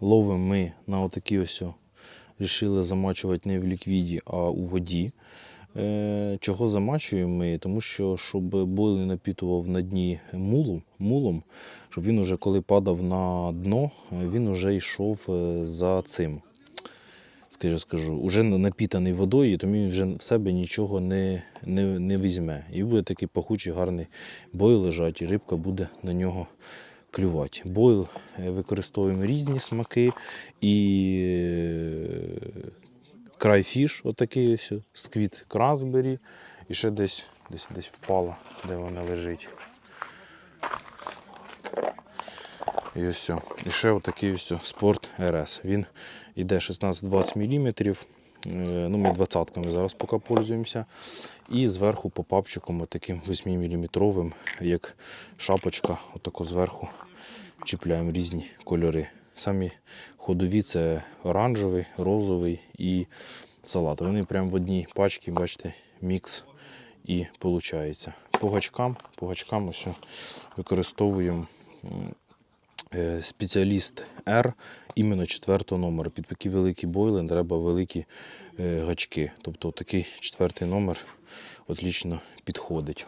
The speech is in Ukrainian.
ловимо ми на отакі ось. Рішили замачувати не в ліквіді, а у воді. Е, Чого замачуємо ми? Тому що щоб бойл не напітував на дні мулом, мулом, щоб він уже коли падав на дно, він уже йшов е, за цим. Скажу, скажу, уже напітаний водою, тому він вже в себе нічого не, не, не візьме. І буде такий пахучий, гарний бойл лежати, і рибка буде на нього клювати. Бойл е, використовуємо різні смаки і е, крайфіш, отакий ось, сквіт красбері, і ще десь, десь, десь впала, де вона лежить. І ось. І ще отакий ось спорт РС. Він йде 16-20 мм. Ну, ми 20-ками зараз поки пользуємося. І зверху по папчиком отаким 8-мм, як шапочка, отако зверху чіпляємо різні кольори. Самі ходові це оранжевий, розовий і салат. Вони прямо в одній пачці, бачите, мікс і виходить. По гачкам, по гачкам ось використовуємо е, спеціаліст R іменно четвертого номера. Під такі великі бойли треба великі е, гачки. Тобто такий четвертий номер отлично підходить.